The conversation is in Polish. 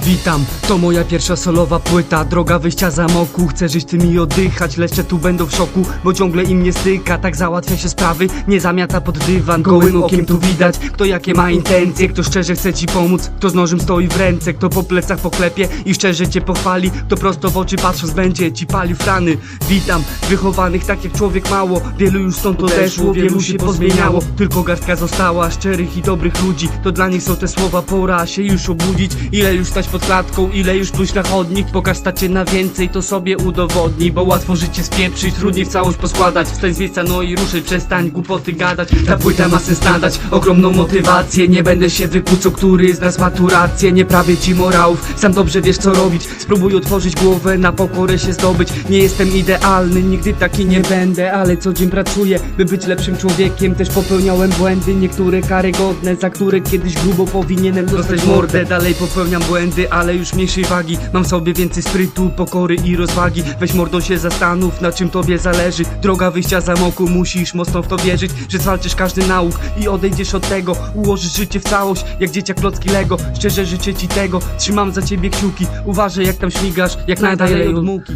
Witam, to moja pierwsza solowa płyta. Droga wyjścia z amoku, chcę żyć tymi oddychać. Leszcze tu będą w szoku, bo ciągle im nie styka. Tak załatwia się sprawy, nie zamiata pod dywan. Gołym okiem tu widać, kto jakie ma intencje. Kto szczerze chce ci pomóc, kto z nożem stoi w ręce. Kto po plecach poklepie i szczerze cię pochwali. Kto prosto w oczy patrząc będzie ci palił frany. Witam, wychowanych tak jak człowiek mało. Wielu już stąd odeszło, wielu się pozmieniało. Tylko garstka została, szczerych i dobrych ludzi. To dla nich są te słowa, pora się już obudzić. Ile już stać pod klatką, ile już pójść na chodnik. Pokaż stacie na więcej, to sobie udowodni Bo łatwo życie spieprzyć, trudniej w całość poskładać. Wstań z miejsca, no i ruszaj, przestań głupoty gadać. Ta płyta ma sens nadać, ogromną motywację. Nie będę się wypłucał, który z nas ma tu rację. Nie prawię ci morałów, sam dobrze wiesz co robić. Spróbuj otworzyć głowę, na pokorę się zdobyć. Nie jestem idealny, nigdy taki nie będę Ale co dzień pracuję, by być lepszym człowiekiem. Też popełniałem błędy, niektóre karygodne Za które kiedyś grubo powinienem dostać mordę. Dalej popełniam błędy, ale już mniejszej wagi. Mam sobie więcej sprytu, pokory i rozwagi. Weź mordą się zastanów, na czym tobie zależy. Droga wyjścia z amoku, musisz mocno w to wierzyć Że zwalczysz każdy nauk i odejdziesz od tego. Ułożysz życie w całość, jak dzieciak klocki Lego. Szczerze życzę ci tego, trzymam za ciebie kciuki. Uważaj jak tam śmigasz, jak nadaje od muki